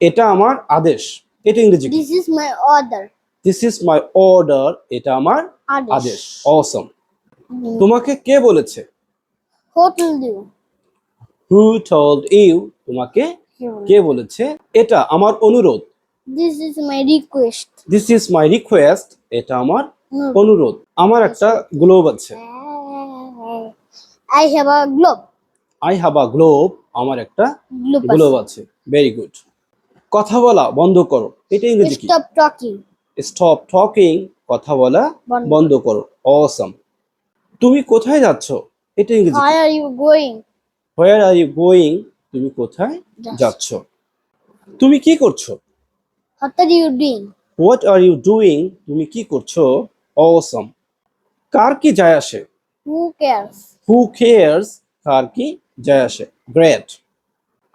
এটা আমার আদেশ এটা ইংরেজি This is my order. This is my order এটা আমার আদেশ। অসম Hmm. তোমাকে কে বলেছে told you? Who told you তোমাকে কে বলেছে এটা আমার অনুরোধ This is my request. This is my request এটা আমার অনুরোধ আমার একটা গ্লোব আছে I have a globe. I have a globe আমার একটা. গ্লোব আছে ভেরি গুড কথা বলা বন্ধ করো। এটা ইংরেজি কি? Stop talking. স্টপ টকিং কথা বলা বন্ধ। করো। অসম তুমি কোথায় যাচ্ছ? এটা ইংরেজি Where are you going? Where are you going তুমি কোথায় যাচ্ছ। তুমি কি করছ? What are you doing? What are you doing তুমি কি করছ? অসম কার কি যায় আসে? Who cares? হু কেয়ার্স কার কি যায় আসে? গ্রেট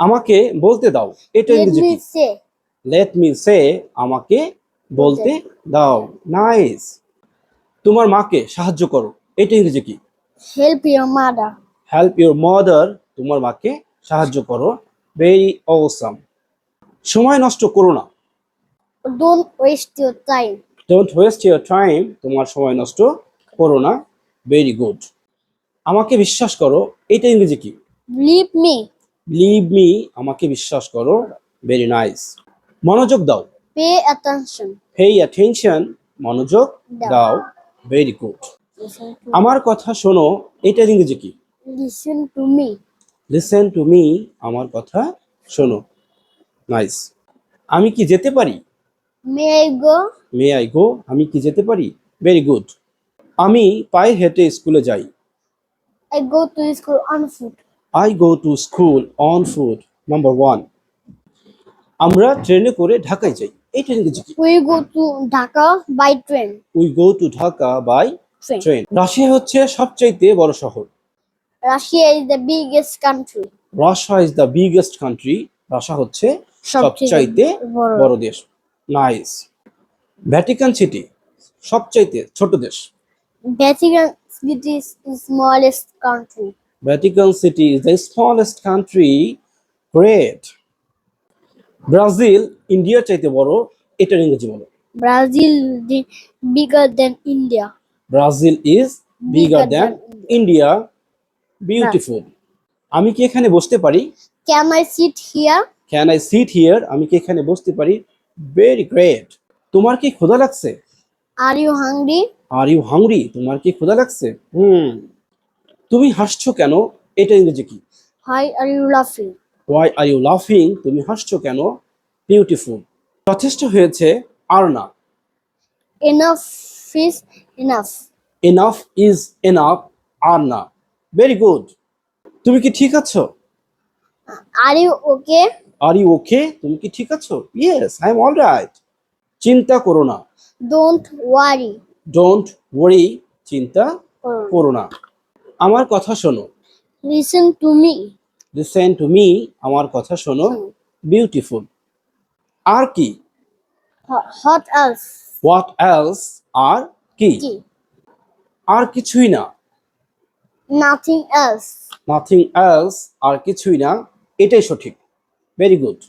আমাকে বলতে দাও। এটা ইংরেজি লেট মি সে আমাকে বলতে দাও। নাইস তোমার মাকে সাহায্য করো। এটা ইংরেজি কি? Help your mother. Help your mother তোমার মাকে সাহায্য করো। ভেরি অসাম সময় নষ্ট করো না। Don't waste your time. Don't waste your time তোমার সময় নষ্ট করো না। ভেরি গুড আমাকে বিশ্বাস করো। এটা ইংরেজি কি? Believe me. লিভ মি আমাকে বিশ্বাস করো ভেরি নাইস মনোযোগ দাও। Pay attention. পে অ্যাটেনশন মনোযোগ দাও। ভেরি গুড আমার কথা শোনো এটা ইংরেজি কি? Listen to me. Listen to me আমার কথা শোনো। নাইস আমি কি যেতে পারি? May I go may I go আমি কি যেতে পারি? ভেরি গুড আমি পায়ে হেঁটে স্কুলে যাই। I go to school on foot. I go to school on foot number one আমরা ট্রেনে করে ঢাকায় যাই। এইটা ইংরেজি কি We go to Dhaka by train. We go to Dhaka by. Train Russia হচ্ছে সবচাইতে বড় শহর। Russia is the biggest country. Russia is the biggest country Russia হচ্ছে সবচাইতে বড়। দেশ। নাইস ভ্যাটিকান সিটি সবচাইতে ছোট দেশ। Vatican City is the smallest country. City great Brazil ইন্ডিয়ার চাইতে বড় এটার ইংরেজি বলো। Brazil bigger than India. Brazil is bigger than India beautiful আমি কি এখানে বসতে পারি? Can I sit here? Can I sit here আমি কি এখানে বসতে পারি? ভেরি গ্রেট তোমার কি ক্ষুধা লাগছে? Are you hungry? Are you hungry তোমার কি ক্ষুধা লাগছে? হুম। তুমি হাসছো কেন? এটা ইংরেজি কি? হাই আর ইউ লাফিং ওয়াই আর ইউ লাফিং তুমি হাসছো কেন? বিউটিফুল যথেষ্ট হয়েছে আর না। Enough is enough. Enough is enough আর না। ভেরি গুড তুমি কি ঠিক আছো? আর you okay are you okay তুমি কি ঠিক আছো? Yes I am all right চিন্তা করো না। Don't worry. ডোন্ট ওয়ারি চিন্তা. করো না। আমার কথা শোনো। Listen to me listen to me আমার কথা শোনো। বিউটিফুল আর কি? What else? হোয়াট এলস আর কি? আর কিছুই না। নাথিং এলস নাথিং এলস আর কিছুই না। এটাই সঠিক। Very good